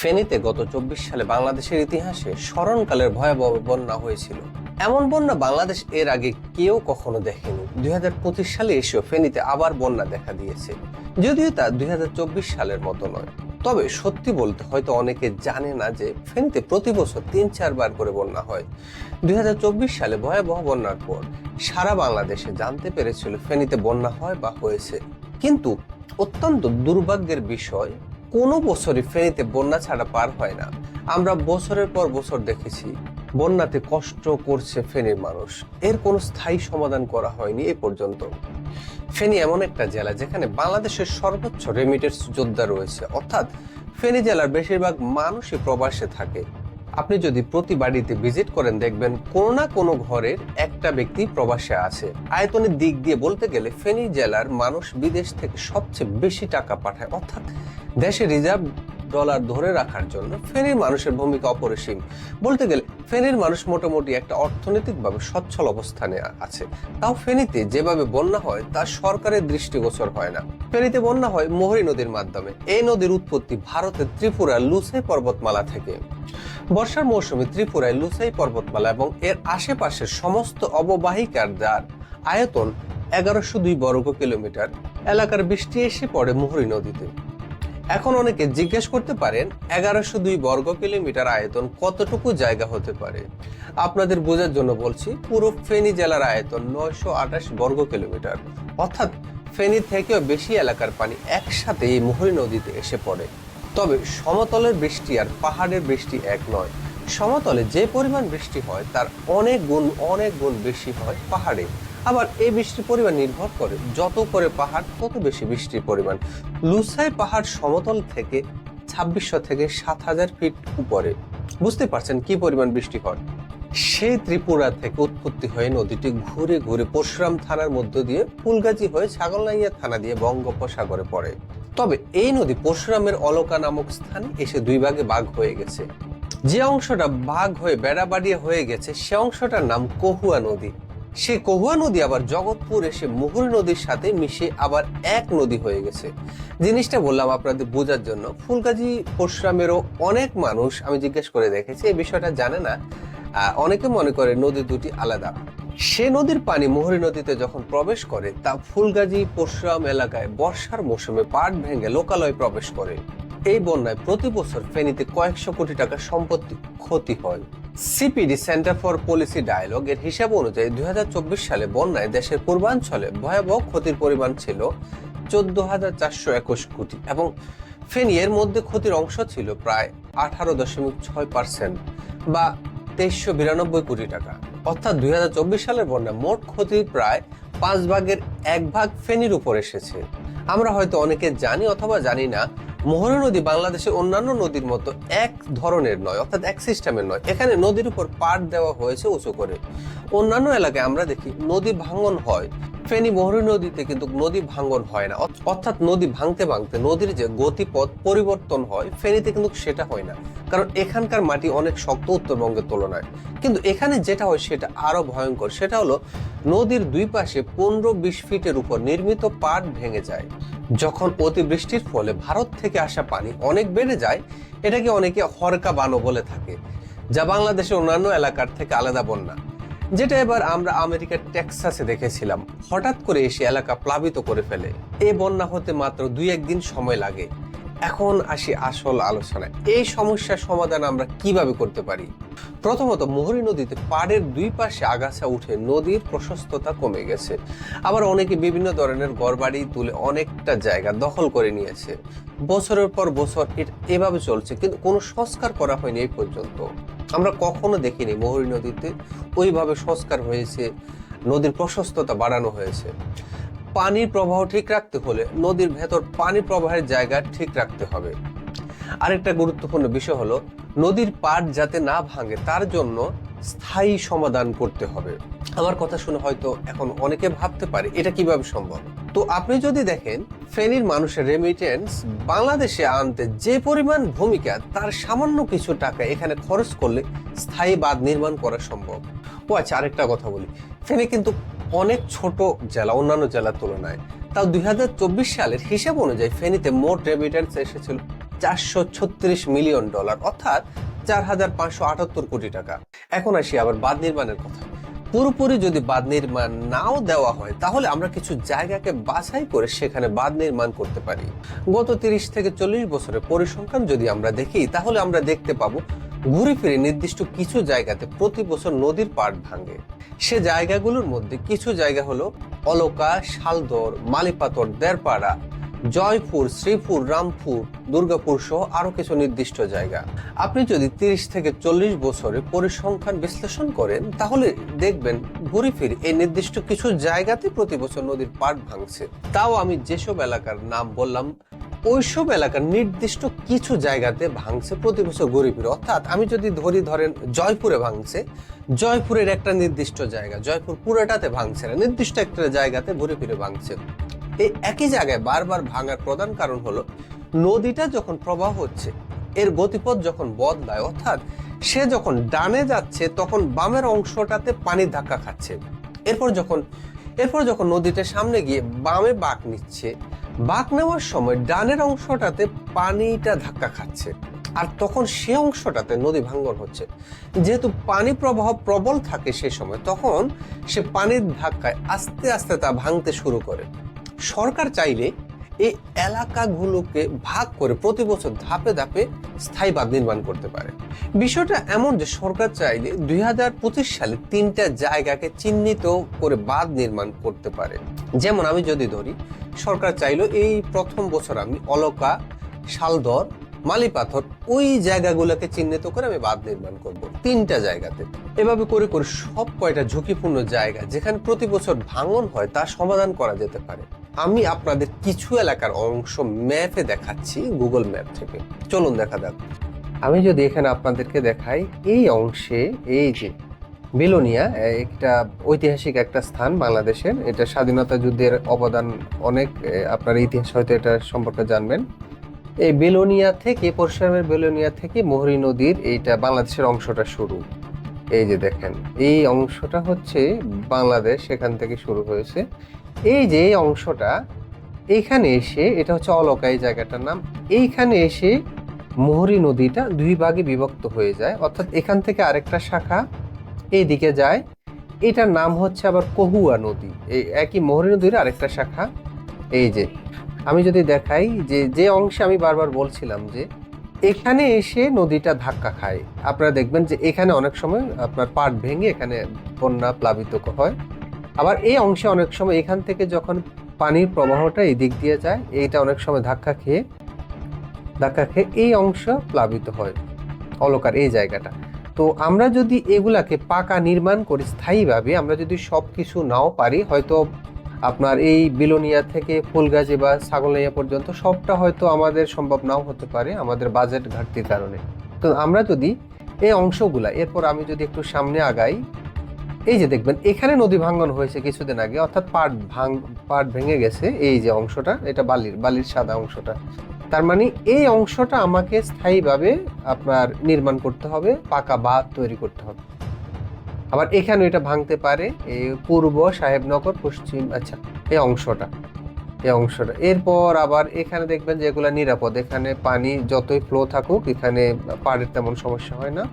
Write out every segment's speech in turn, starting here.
ফেনীতে গত চব্বিশ সালে বাংলাদেশের ইতিহাসে স্মরণকালের ভয়াবহ বন্যা হয়েছিল। এমন বন্যা বাংলাদেশ এর আগে কেউ কখনো দেখেনি। দু হাজার পঁচিশ সালে এসেও ফেনীতে আবার বন্যা দেখা দিয়েছে। যদিও তা দু হাজার চব্বিশ সালের মতো নয়। তবে সত্যি বলতে হয়তো অনেকে জানে না যে ফেনীতে প্রতি বছর তিন চারবার করে বন্যা হয়। দুই হাজার চব্বিশ সালে ভয়াবহ বন্যার পর সারা বাংলাদেশে জানতে পেরেছিল ফেনীতে বন্যা হয় বা হয়েছে। কিন্তু অত্যন্ত দুর্ভাগ্যের বিষয় কোনো বছরই ফেনীতে বন্যা ছাড়া পার হয় না। আমরা বছরের পর বছর দেখেছি, বন্যাতে কষ্ট করছে ফেনীর মানুষ। এর কোনো স্থায়ী সমাধান করা হয়নি এ পর্যন্ত। ফেনী এমন একটা জেলা যেখানে বাংলাদেশের সর্বোচ্চ রেমিটেন্স যোদ্ধা রয়েছে। অর্থাৎ ফেনী জেলার বেশিরভাগ মানুষই প্রবাসে থাকে। আপনি যদি প্রতি বাড়িতে ভিজিট করেন, দেখবেন কোনো না কোনো ঘরের একটা ব্যক্তি প্রবাসে আছে। আয়তনের দিক দিয়ে বলতে গেলে ফেনী জেলার মানুষ বিদেশ থেকে সবচেয়ে বেশি টাকা পাঠায়। অর্থাৎ দেশে রিজার্ভ ডলার ধরে রাখার জন্য ফেনীর মানুষের ভূমিকা অপরিসীম। বলতে গেলে, ফেনীর মানুষ মোটামুটি একটা অর্থনৈতিকভাবে সচ্ছল অবস্থানে আছে। তাও ফেনীতে যেভাবে বন্যা হয়, তা সরকারের দৃষ্টিগোচর হয় না। ফেনীতে বন্যা হয় মোহরী নদীর মাধ্যমে। এই নদীর উৎপত্তি ভারতের ত্রিপুরা লুসাই পর্বতমালা থেকে। বর্ষার মৌসুমে ত্রিপুরায় লুসাই পর্বতমালা এবং এর আশেপাশের সমস্ত অববাহিকার যার আয়তন এগারোশো দুই বর্গ কিলোমিটার, এলাকার বৃষ্টি এসে পড়ে মুহুরী নদীতে। এখন অনেকে জিজ্ঞেস করতে পারেন, এগারোশো দুই বর্গ কিলোমিটার আয়তন কতটুকু জায়গা হতে পারে? আপনাদের বোঝার জন্য বলছি, পুরো ফেনী জেলার আয়তন নয়শো আঠাশ বর্গ কিলোমিটার। অর্থাৎ ফেনী থেকেও বেশি এলাকার পানি একসাথে এই মুহুরী নদীতে এসে পড়ে। তবে সমতলের বৃষ্টি আর পাহাড়ের বৃষ্টি এক নয়। সমতলে যে পরিমাণ বৃষ্টি হয়, তার অনেক গুণ অনেক গুণ বেশি হয় পাহাড়ে। আবার এই বৃষ্টির পরিমাণ নির্ভর করে। যত করে পাহাড়, তত বেশি বৃষ্টির পরিমাণ। লুসাই পাহাড় সমতল থেকে ছাব্বিশশো থেকে সাত হাজার ফিট উপরে। বুঝতে পারছেন কি পরিমাণ বৃষ্টি হয় সেই ত্রিপুরা থেকে উৎপত্তি হয়ে নদীটি ঘুরে ঘুরে পরশুরাম থানার মধ্য দিয়ে ফুলগাজী হয়ে ছাগলনাইয়া থানা দিয়ে বঙ্গোপসাগরে পড়ে। তবে এই নদী পরশুরামের অলকা নামক স্থানে এসে দুই ভাগে বাঘ হয়ে গেছে। যে অংশটা বাঘ হয়ে বেড়াবাড়িয়া হয়ে গেছে, সে অংশটার নাম কহুয়া নদী। সে কহুয়া নদী আবার জগৎপুর এসে মুহুরী নদীর সাথে মিশে আবার এক নদী হয়ে গেছে। জিনিসটা বললাম আপনাদের বোঝার জন্য। ফুলগাজী, পরশুরামেরও অনেক মানুষ আমি জিজ্ঞেস করে দেখেছি, এই বিষয়টা জানে না। অনেকে মনে করে নদী দুটি আলাদা। সে নদীর পানি মুহুরী নদীতে যখন প্রবেশ করে, তা ফুলগাজী, পরশুরাম এলাকায় বর্ষার মৌসুমে পাট ভেঙে লোকালয়ে প্রবেশ করে। এই বন্যায় প্রতি বছর ফেনীতে কয়েকশো কোটি টাকা সম্পত্তি ক্ষতি হয়। CPD centre for policy dialogue এর হিসাব অনুযায়ী দু হাজার চব্বিশ সালে বন্যায় দেশের পূর্বাঞ্চলে ভয়াবহ ক্ষতির পরিমাণ ছিল চোদ্দ হাজার চারশো একুশ কোটি এবং ফেনী এর মধ্যে ক্ষতির অংশ ছিল প্রায় আঠারো দশমিক ছয় পার্সেন্ট বা তেইশশো বিরানব্বই কোটি টাকা। অর্থাৎ দুই হাজার চব্বিশ সালের বন্যা মোট ক্ষতির প্রায় পাঁচ ভাগের এক ভাগ ফেনীর উপর এসেছে। আমরা হয়তো অনেকে জানি অথবা জানি না মোহনা নদী বাংলাদেশের অন্যান্য নদীর মতো এক ধরনের নয়, অর্থাৎ এক সিস্টেমের নয়। এখানে নদীর উপর পাট দেওয়া হয়েছে উঁচু করে। অন্যান্য এলাকায় আমরা দেখি নদী ভাঙন হয়। ফেনী মোহরী নদীতে কিন্তু নদী ভাঙ্গন হয় না। অর্থাৎ নদী ভাঙতে ভাঙতে নদীর যে গতিপথ পরিবর্তন হয়, ফেনীতে কিন্তু সেটা হয় না। কারণ এখানকার মাটি অনেক শক্ত উত্তরবঙ্গের তুলনায়। কিন্তু এখানে যেটা হয় সেটা আরও ভয়ঙ্কর। সেটা হলো নদীর দুই পাশে পনেরো বিশ ফিটের উপর নির্মিত পাট ভেঙে যায়। যখন অতিবৃষ্টির ফলে ভারত থেকে আসা পানি অনেক বেড়ে যায়, এটাকে অনেকে হরকা বানো বলে থাকে, যা বাংলাদেশের অন্যান্য এলাকার থেকে আলাদা বন্যা। যেটা এবার আমরা আমেরিকার টেক্সাসে দেখেছিলাম, হঠাৎ করে এসে এলাকা প্লাবিত করে ফেলে। এ বন্যা হতে মাত্র দুই একদিন সময় লাগে। এখন আসি আসল আলোচনায়। এই সমস্যার সমাধান আমরা কীভাবে করতে পারি? প্রথমত, মুহুরী নদীতে পাড়ের দুই পাশে আগাছা উঠে নদীর প্রশস্ততা কমে গেছে। আবার অনেকে বিভিন্ন ধরনের ঘরবাড়ি তুলে অনেকটা জায়গা দখল করে নিয়েছে। বছরের পর বছর এভাবে চলছে, কিন্তু কোনো সংস্কার করা হয়নি এই পর্যন্ত। আমরা কখনো দেখিনি মুহুরী নদীতে ওইভাবে সংস্কার হয়েছে, নদীর প্রশস্ততা বাড়ানো হয়েছে। পানির প্রবাহ ঠিক রাখতে হলে নদীর ভেতর পানি প্রবাহের জায়গা ঠিক রাখতে হবে। আরেকটা গুরুত্বপূর্ণ বিষয় হলো নদীর পাট যাতে না ভাঙে, তার জন্য স্থায়ী সমাধান করতে হবে। আমার কথা শুনে হয়তো এখন অনেকে ভাবতে পারে, এটা কীভাবে সম্ভব? তো আপনি যদি দেখেন, ফেনীর মানুষের রেমিটেন্স বাংলাদেশে আনতে যে পরিমাণ ভূমিকা, তার সামান্য কিছু টাকা এখানে খরচ করলে স্থায়ী বাঁধ নির্মাণ করা সম্ভব। ও আচ্ছা আরেকটা কথা বলি। ফেনী কিন্তু অনেক ছোট জেলা, অন্যান্য জেলার তুলনায়। তাও দুই হাজার চব্বিশ সালের হিসাব অনুযায়ী ফেনীতে মোট রেমিটেন্স এসেছিল চারশো ছত্রিশ মিলিয়ন ডলার, অর্থাৎ চার হাজার পাঁচশো আটাত্তর কোটি টাকা। এখন আসি আবার বাঁধ নির্মাণের কথা। পুরোপুরি যদি বাঁধ নির্মাণ নাও দেওয়া হয়, তাহলে আমরা কিছু জায়গাকে বাছাই করে সেখানে বাঁধ নির্মাণ করতে পারি। গত তিরিশ থেকে চল্লিশ বছরের পরিসংখ্যান যদি আমরা দেখি, তাহলে আমরা দেখতে পাবো ঘুরে ফিরে নির্দিষ্ট কিছু জায়গাতে প্রতি বছর নদীর পাড় ভাঙে। সে জায়গাগুলোর মধ্যে কিছু জায়গা হলো অলকা, শালদর, মালিপাতর, দেরপাড়া জয়পুর, শ্রীপুর, রামপুর, দুর্গাপুর সহ আরও কিছু নির্দিষ্ট জায়গা। আপনি যদি তিরিশ থেকে চল্লিশ বছরে পরিসংখ্যান বিশ্লেষণ করেন, তাহলে দেখবেন ঘুরে ফিরে এই নির্দিষ্ট কিছু জায়গাতে প্রতি বছর নদীর পাড় ভাঙছে। তাও আমি যেসব এলাকার নাম বললাম, ওইসব এলাকার নির্দিষ্ট কিছু জায়গাতে ভাঙছে প্রতি বছর ঘুরে ফিরে। অর্থাৎ আমি যদি ধরি, ধরেন জয়পুরে ভাঙছে, জয়পুরের একটা নির্দিষ্ট জায়গা, জয়পুর পুরোটাতে ভাঙছে না, নির্দিষ্ট একটা জায়গাতে ঘুরে ফিরে ভাঙছে। এই একই জায়গায় বারবার ভাঙার প্রধান কারণ হলো নদীটা যখন প্রবাহ হচ্ছে, এর গতিপথ যখন বদলায়, অর্থাৎ সে যখন ডানে যাচ্ছে তখন বামের অংশটাতে পানি ধাক্কা খাচ্ছে। এরপর যখন এরপর যখন নদীটা সামনে গিয়ে বামে বাঁক নিচ্ছে, বাঁক নেওয়ার সময় ডানের অংশটাতে পানিটা ধাক্কা খাচ্ছে আর তখন সে অংশটাতে নদী ভাঙ্গন হচ্ছে। যেহেতু পানি প্রবাহ প্রবল থাকে সে সময়, তখন সে পানির ধাক্কায় আস্তে আস্তে তা ভাঙতে শুরু করে। সরকার চাইলে এই এলাকাগুলোকে ভাগ করে প্রতি বছর ধাপে ধাপে স্থায়ী বাঁধ নির্মাণ করতে পারে। বিষয়টা এমন যে সরকার চাইলে দুই হাজার পঁচিশ সালে তিনটা জায়গাকে চিহ্নিত করে বাঁধ নির্মাণ করতে পারে। যেমন আমি যদি ধরি, সরকার চাইলো এই প্রথম বছর আমি অলকা, শালদর, মালিপাথর ওই জায়গাগুলোকে চিহ্নিত করে আমি বাঁধ নির্মাণ করব তিনটা জায়গাতে। এভাবে করে করে সব কয়টা ঝুঁকিপূর্ণ জায়গা যেখানে প্রতি বছর ভাঙন হয় তা সমাধান করা যেতে পারে। আমি আপনাদের কিছু এলাকার অংশ ম্যাপে দেখাচ্ছি গুগল ম্যাপ থেকে। চলুন দেখা যাক। আমি যদি এখানে আপনাদেরকে দেখাই, এই অংশে, এই যে বেলোনিয়া একটা ঐতিহাসিক একটা স্থান বাংলাদেশের। এটা স্বাধীনতা যুদ্ধের অবদান অনেক আপনার ইতিহাস হয়তো এটা সম্পর্কে জানবেন। এই বেলোনিয়া থেকে, পরশুরামের বেলোনিয়া থেকে মোহরী নদীর এইটা বাংলাদেশের অংশটা শুরু। এই যে দেখেন, এই অংশটা হচ্ছে বাংলাদেশ সেখান থেকে শুরু হয়েছে। এই যে অংশটা, এইখানে এসে, এটা হচ্ছে অলকা এই জায়গাটার নাম, এইখানে এসে মোহরী নদীটা দুই ভাগে বিভক্ত হয়ে যায়। অর্থাৎ এখান থেকে আরেকটা শাখা এইদিকে যায়। এটার নাম হচ্ছে আবার কহুয়া নদী। এই একই মোহরী নদীর আরেকটা শাখা। এই যে, আমি যদি দেখাই যে যে অংশে আমি বারবার বলছিলাম যে, এখানে এসে নদীটা ধাক্কা খায়। আপনারা দেখবেন যে এখানে অনেক সময় আপনার পাট ভেঙে এখানে বন্যা প্লাবিত হয়। আবার এই অংশে অনেক সময় এখান থেকে যখন পানির প্রবাহটা এই দিক দিয়ে যায়, এইটা অনেক সময় ধাক্কা খেয়ে ধাক্কা খেয়ে এই অংশ প্লাবিত হয়, অলকার এই জায়গাটা। তো আমরা যদি এগুলাকে পাকা নির্মাণ করি স্থায়ীভাবে, আমরা যদি সব কিছু নাও পারি, হয়তো আপনার এই বিলোনিয়া থেকে ফুলগাছি বা ছাগলাইয়া পর্যন্ত সবটা হয়তো আমাদের সম্ভব নাও হতে পারে, আমাদের বাজেট ঘাটতির কারণে। তো আমরা যদি এই অংশগুলা, এরপর আমি যদি একটু সামনে আগাই এই যে দেখবেন, এখানে নদী ভাঙ্গন হয়েছে কিছুদিন আগে, অর্থাৎ পাট ভাঙ পাট ভেঙে গেছে এই যে অংশটা, এটা বালির বালির সাদা অংশটা। তার মানে এই অংশটা আমাকে স্থায়ীভাবে আপনার নির্মাণ করতে হবে, পাকা বাঁধ তৈরি করতে হবে। আবার এখানে এটা ভাঙতে পারে এই পূর্ব সাহেবনগর, পশ্চিম আচ্ছা এই অংশটা এই অংশটা। এরপর আবার এখানে দেখবেন যে এগুলা নিরাপদ, এখানে পানি যতই ফ্লো থাকুক, এখানে পাড়ের তেমন সমস্যা হয় না।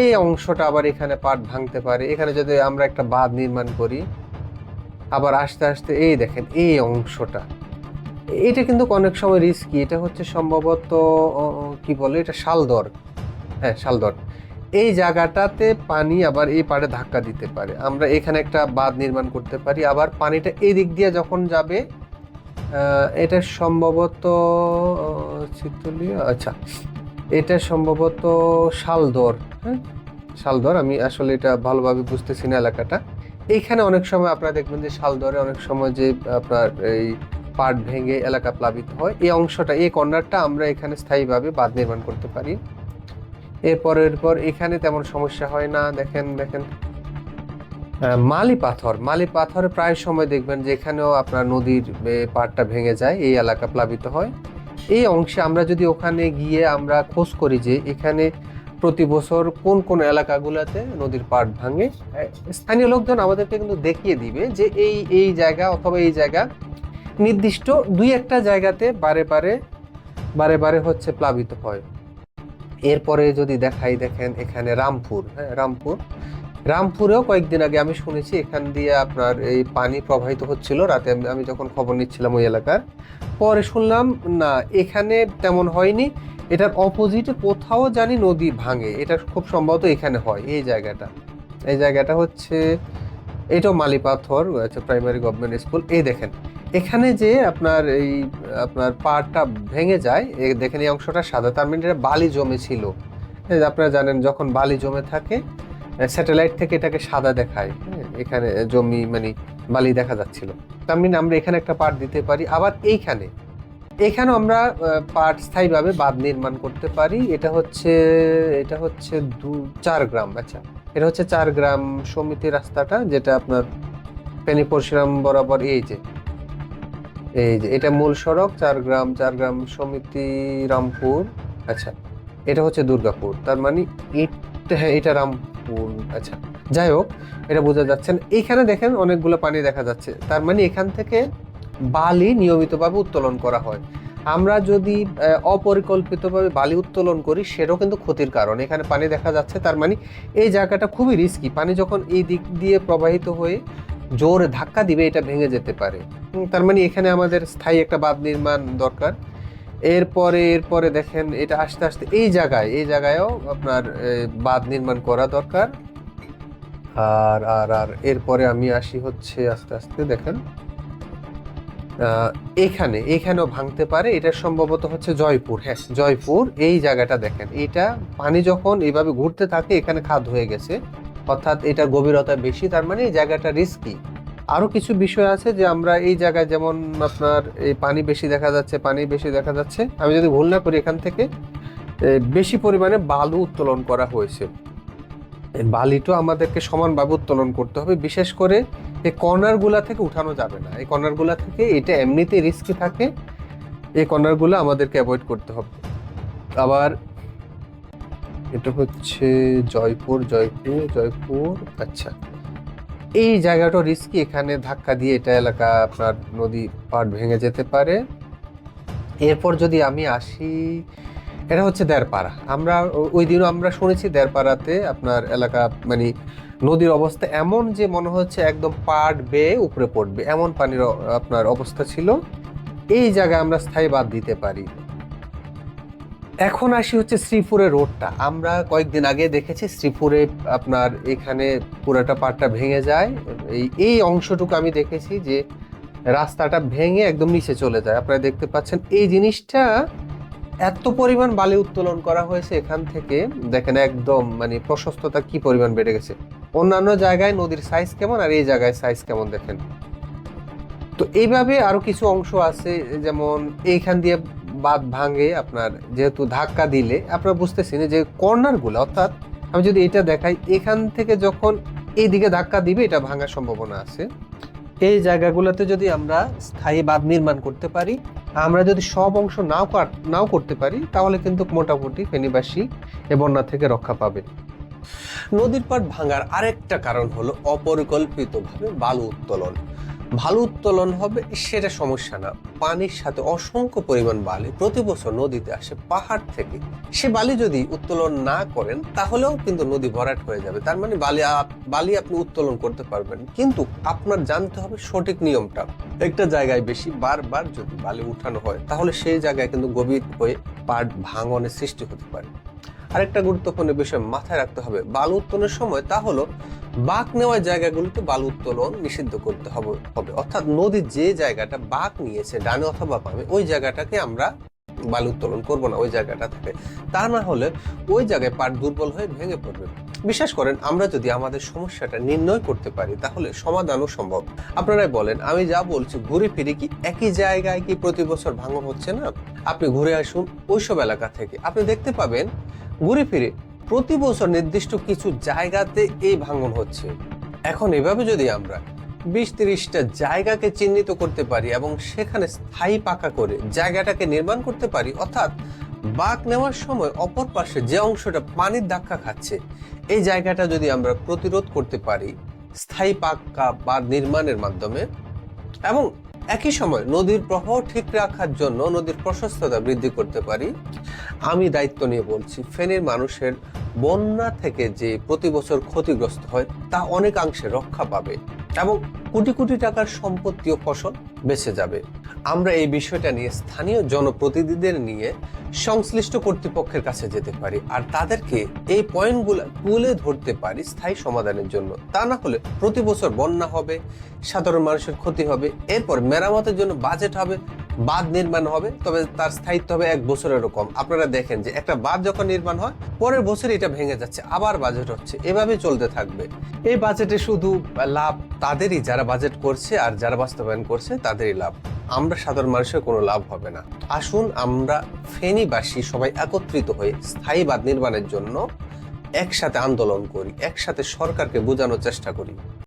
এই অংশটা আবার এখানে পাট ভাঙতে পারে। এখানে যদি আমরা একটা বাঁধ নির্মাণ করি, আবার আস্তে আস্তে এই দেখেন, এই অংশটা। এটা কিন্তু অনেক সময় রিস্কি এটা হচ্ছে সম্ভবত কি বলে এটা? শালদর। হ্যাঁ শালদর। এই জায়গাটাতে পানি আবার এই পাড়ে ধাক্কা দিতে পারে। আমরা এখানে একটা বাঁধ নির্মাণ করতে পারি, আবার পানিটা এই দিক দিয়ে যখন যাবে এটা সম্ভবত আচ্ছা। এটা সম্ভবত শালদর হ্যাঁ? শালদর আমি আসলে এটা ভালোভাবে বুঝতেছি না এলাকাটা। এইখানে অনেক সময় আপনারা দেখবেন যে শালদরে অনেক সময় যে আপনার এই পাট ভেঙে এলাকা প্লাবিত হয় এই অংশটা এই কর্নারটা আমরা এখানে স্থায়ীভাবে বাঁধ নির্মাণ করতে পারি। এরপর এরপর এখানে তেমন সমস্যা হয় না দেখেন দেখেন। মালি পাথর মালি পাথরে প্রায় সময় দেখবেন যে এখানেও আপনার নদীর এ, পাড়টা ভেঙে যায় এই এলাকা প্লাবিত হয়। এই অংশে আমরা যদি ওখানে গিয়ে আমরা খোঁজ করি যে এখানে প্রতি বছর কোন কোন এলাকাগুলোতে নদীর পাড় ভাঙে স্থানীয় লোকজন আমাদেরকে কিন্তু দেখিয়ে দিবে যে এই এই জায়গা অথবা এই জায়গা নির্দিষ্ট দুই একটা জায়গাতে বারে বারে বারে বারে হচ্ছে প্লাবিত হয়। এরপরে যদি দেখাই দেখেন এখানে রামপুর হ্যাঁ রামপুর। রামপুরেও কয়েকদিন আগে আমি শুনেছি, এখান দিয়ে আপনার এই পানি প্রবাহিত হচ্ছিল। রাতে আমি- যখন খবর নিচ্ছিলাম ওই এলাকার, পরে শুনলাম, না, এখানে তেমন হয়নি। এটার অপোজিটে কোথাও জানি নদী ভাঙে। এটা খুব সম্ভবত এখানে হয়, এই জায়গাটা। এই জায়গাটা হচ্ছে, এটাও মালি পাথর আচ্ছা প্রাইমারি গভর্নমেন্ট স্কুল এই দেখেন, এখানে যে আপনার এই, আপনার পাড়টা ভেঙে যায় দেখেন এই অংশটা সাদা। তার মানে বালি জমে ছিল। আপনারা জানেন, যখন বালি জমে থাকে স্যাটেলাইট থেকে এটাকে সাদা দেখায় হ্যাঁ, এখানে জমি মানে বালি দেখা যাচ্ছিল। তার মানে আমরা এখানে একটা পার্ট দিতে পারি আবার এইখানে। এখানেও আমরা পার্ট স্থায়ীভাবে বাঁধ নির্মাণ করতে পারি। এটা হচ্ছে এটা হচ্ছে দু চার গ্রাম আচ্ছা। এটা হচ্ছে চার গ্রাম সমিতি রাস্তাটা যেটা আপনার পেনি পরশুরাম বরাবর এই যে। এই যে এটা মূল সড়ক চার গ্রাম চার গ্রাম সমিতি রামপুর আচ্ছা। এটা হচ্ছে দুর্গাপুর তার মানে এটা হ্যাঁ এটা রামপুর আচ্ছা যাই হোক, এটা বোঝা যাচ্ছে। এইখানে দেখেন অনেকগুলো পানি দেখা যাচ্ছে। তার মানে এখান থেকে বালি নিয়মিতভাবে উত্তোলন করা হয়। আমরা যদি অপরিকল্পিতভাবে বালি উত্তোলন করি, সেটাও কিন্তু ক্ষতির কারণ। এখানে পানি দেখা যাচ্ছে, তার মানে এই জায়গাটা খুবই রিস্কি পানি যখন এই দিক দিয়ে প্রবাহিত হয়ে জোরে ধাক্কা দিবে, এটা ভেঙে যেতে পারে। তার মানে এখানে আমাদের স্থায়ী একটা বাঁধ নির্মাণ দরকার। এরপরে এরপরে দেখেন এটা আস্তে আস্তে, এই জায়গায়, এই জায়গায়ও আপনার বাঁধ নির্মাণ করা দরকার। আর আর আর এরপরে আমি আসি হচ্ছে আস্তে আস্তে দেখেন। এখানে, এখানেও ভাঙতে পারে। এটা সম্ভবত হচ্ছে জয়পুর। হ্যাঁ জয়পুর, এই জায়গাটা দেখেন। এটা পানি যখন এইভাবে ঘুরতে থাকে, এখানে খাদ হয়ে গেছে। অর্থাৎ এটার গভীরতা বেশি, তার মানে এই জায়গাটা রিস্কি আরও কিছু বিষয় আছে যে আমরা এই জায়গায় যেমন আপনার এই পানি বেশি দেখা যাচ্ছে, পানি বেশি দেখা যাচ্ছে, আমি যদি ভুল না করি এখান থেকে বেশি পরিমাণে বালু উত্তোলন করা হয়েছে। বালিটা আমাদেরকে সমানভাবে উত্তোলন করতে হবে, বিশেষ করে এই কর্নারগুলা থেকে উঠানো যাবে না। এই কর্নারগুলা থেকে এটা এমনিতেই রিস্কি থাকে, এই কর্নারগুলো আমাদেরকে অ্যাভয়েড করতে হবে। আবার এটা হচ্ছে জয়পুর জয়পুর জয়পুর আচ্ছা। এই জায়গাটা রিস্কি এখানে ধাক্কা দিয়ে এটা এলাকা আপনার নদী পাড় ভেঙে যেতে পারে। এরপর যদি আমি আসি, এটা হচ্ছে দেড়পাড়া। আমরা ওই দিনও আমরা শুনেছি দেড়পাড়াতে আপনার এলাকা মানে নদীর অবস্থা এমন যে মনে হচ্ছে একদম পাড় বেয়ে উপরে পড়বে। এমন পানির আপনার অবস্থা ছিল। এই জায়গায় আমরা স্থায়ী বাদ দিতে পারি। এখন আসি হচ্ছে শ্রীপুরের রোডটা। আমরা কয়েকদিন আগে দেখেছি শ্রীপুরে আপনার এখানে পুরোটা পাড়টা ভেঙে যায়। এই এই অংশটুকু আমি দেখেছি যে রাস্তাটা ভেঙে একদম নিচে চলে যায়। আপনারা দেখতে পাচ্ছেন এই জিনিসটা এত পরিমাণ বালি উত্তোলন করা হয়েছে এখান থেকে। দেখেন একদম মানে প্রশস্ততা কি পরিমাণ বেড়ে গেছে। অন্যান্য জায়গায় নদীর সাইজ কেমন আর এই জায়গায় সাইজ কেমন দেখেন। তো এইভাবে আরও কিছু অংশ আছে, যেমন এইখান দিয়ে বাঁধ ভাঙে আপনার যেহেতু ধাক্কা দিলে, আপনারা বুঝতেছেন যে কর্নারগুলো, অর্থাৎ আমি যদি এটা দেখাই, এখান থেকে যখন এই দিকে ধাক্কা দিবে, এটা ভাঙার সম্ভাবনা আছে। এই জায়গাগুলোতে যদি আমরা স্থায়ী বাঁধ নির্মাণ করতে পারি, আমরা যদি সব অংশ নাও নাও করতে পারি, তাহলে কিন্তু মোটামুটি ফেনীবাসী এ বন্যা থেকে রক্ষা পাবে। নদীর পাড় ভাঙার আরেকটা কারণ হলো অপরিকল্পিতভাবে বালু উত্তোলন। বালু উত্তোলন হবে, সেটা সমস্যা না। পানির সাথে অসংখ্য পরিমাণ বালি প্রতি বছর নদীতে আসে। পাহাড় থেকে সে বালি যদি উত্তোলন না করেন, তাহলেও কিন্তু নদী ভরাট হয়ে যাবে। তার মানে বালি বালি আপনি উত্তোলন করতে পারবেন। কিন্তু আপনার জানতে হবে সঠিক নিয়মটা। একটা জায়গায় বেশি বারবার যদি বালি উঠানো হয়, তাহলে সেই জায়গায় কিন্তু গভীর হয়ে পাট ভাঙনের সৃষ্টি হতে পারে। আরেকটা গুরুত্বপূর্ণ বিষয় মাথায় রাখতে হবে। বালু উত্তোলনের সময় তা হলো বাঁক নেওয়া জায়গাগুলোতে বালু উত্তোলন নিষিদ্ধ করতে হবে অর্থাৎ নদীর যে জায়গাটা বাঁক নিয়েছে, ডানে অথবা বামে, ওই জায়গাটাকে আমরা বালু উত্তোলন করব না, ওই জায়গাটা থেকে। তা না হলে ওই জায়গায় পাট দুর্বল হয়ে ভেঙে পড়বে। বিশ্বাস করেন, আমরা যদি আমাদের সমস্যাটা নির্ণয় করতে পারি, তাহলে সমাধানও সম্ভব। আপনারাই বলেন, আমি যা বলছি, ঘুরে ফিরে কি একই জায়গায় কি প্রতি বছর ভাঙন হচ্ছে না? আপনি ঘুরে আসুন ওইসব এলাকা থেকে। আপনি দেখতে পাবেন, ঘুরে ফিরে প্রতি বছর নির্দিষ্ট কিছু জায়গাতে এই ভাঙন হচ্ছে। এখন এভাবে যদি আমরা বিশ তিরিশটা জায়গাকে চিহ্নিত করতে পারি এবং সেখানে স্থায়ী পাকা করে জায়গাটাকে নির্মাণ করতে পারি, অর্থাৎ বাঁক নেওয়ার সময় অপর পাশে যে অংশটা পানির ধাক্কা খাচ্ছে, এই জায়গাটা যদি আমরা প্রতিরোধ করতে পারি স্থায়ী পাক্কা বা নির্মাণের মাধ্যমে এবং একই সময় নদীর প্রবাহ ঠিক রাখার জন্য নদীর প্রশস্ততা বৃদ্ধি করতে পারি। আমি দায়িত্ব নিয়ে বলছি, ফেনীর মানুষের বন্যা থেকে যে প্রতি বছর ক্ষতিগ্রস্ত হয়, তা অনেকাংশে রক্ষা পাবে এবং কোটি কোটি টাকার সম্পত্তি ও ফসল বেঁচে যাবে। আমরা এই বিষয়টা নিয়ে স্থানীয় জনপ্রতিনিধিদের নিয়ে সংশ্লিষ্ট কর্তৃপক্ষের কাছে যেতে পারি আর তাদেরকে এই পয়েন্টগুলো তুলে ধরতে পারি স্থায়ী সমাধানের জন্য। তা না হলে প্রতি বছর বন্যা হবে, সাধারণ মানুষের ক্ষতি হবে, এরপর মেরামতের জন্য বাজেট হবে বাঁধ নির্মাণ হবে, তবে তার স্থায়িত্ব হবে এক বছরেরও কম। আপনারা দেখেন যে একটা বাঁধ যখন নির্মাণ হয়, পরের বছর এটা ভেঙে যাচ্ছে, আবার বাজেট হচ্ছে। এভাবে চলতে থাকবে। এই বাজেটে শুধু লাভ তাদেরই, যারা বাজেট করছে আর যারা বাস্তবায়ন করছে, তাদেরই লাভ। আমরা সাধারণ মানুষের কোনো লাভ হবে না। আসুন আমরা ফেনীবাসী সবাই একত্রিত হয়ে স্থায়ী বাঁধ নির্মাণের জন্য একসাথে আন্দোলন করি, একসাথে সরকারকে বোঝানোর চেষ্টা করি।